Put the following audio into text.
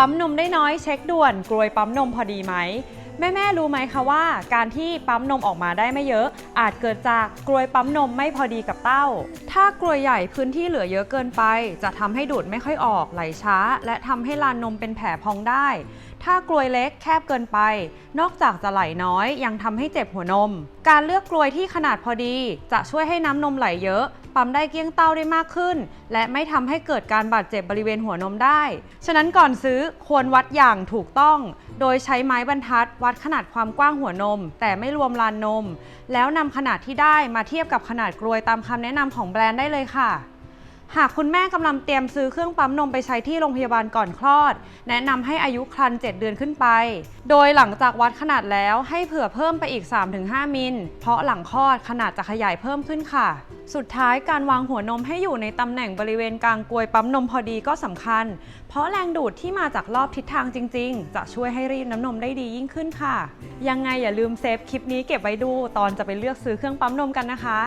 ปั๊มนมได้น้อยเช็คด่วนกรวยปั๊มนมพอดีไหมแม่แม่ๆ รู้ไหมคะว่า การที่ปั๊มนมออกมาได้ไม่เยอะ อาจเกิดจากกรวยปั๊มนมไม่พอดีกับเต้า ถ้ากรวยใหญ่พื้นที่เหลือเยอะเกินไป จะทำให้ดูดไม่ค่อยออกไหลช้า และทำให้ลานนมเป็นแผลพองได้ถ้ากรวยเล็กแคบเกินไป นอกจากจะไหลน้อย ยังทำให้เจ็บหัวนม การเลือกกรวยที่ขนาดพอดี จะช่วยให้น้ำนมไหลเยอะ ปั๊มได้เกี้ยงเต้าได้มากขึ้น และไม่ทำให้เกิดการบาดเจ็บบริเวณหัวนมได้ ฉะนั้นก่อนซื้อควรวัดอย่างถูกต้อง โดยใช้ไม้บรรทัด วัดขนาดความกว้างหัวนม แต่ไม่รวมลานนม แล้วนำขนาดที่ได้มาเทียบกับขนาดกรวยตามคำแนะนำของแบรนด์ได้เลยค่ะ หากคุณแม่กำลังเตรียมซื้อเครื่องปั๊มนมไปใช้ที่โรงพยาบาลก่อนคลอด แนะนำให้อายุครรภ์7เดือนขึ้นไป โดยหลังจากวัดขนาดแล้วให้เผื่อเพิ่มไปอีก 3-5 มิล เพราะหลังคลอดขนาดจะขยายเพิ่มขึ้นค่ะ สุดท้ายการวางหัวนมให้อยู่ในตำแหน่งบริเวณกลางกลวยปั๊มนมพอดีก็สำคัญ เพราะแรงดูดที่มาจากรอบทิศทางจริง ๆ จะช่วยให้รีดน้ำนมได้ดียิ่งขึ้นค่ะ ยังไงอย่าลืมเซฟคลิปนี้เก็บไว้ดู ตอนจะไปเลือกซื้อเครื่องปั๊มนมกันนะคะ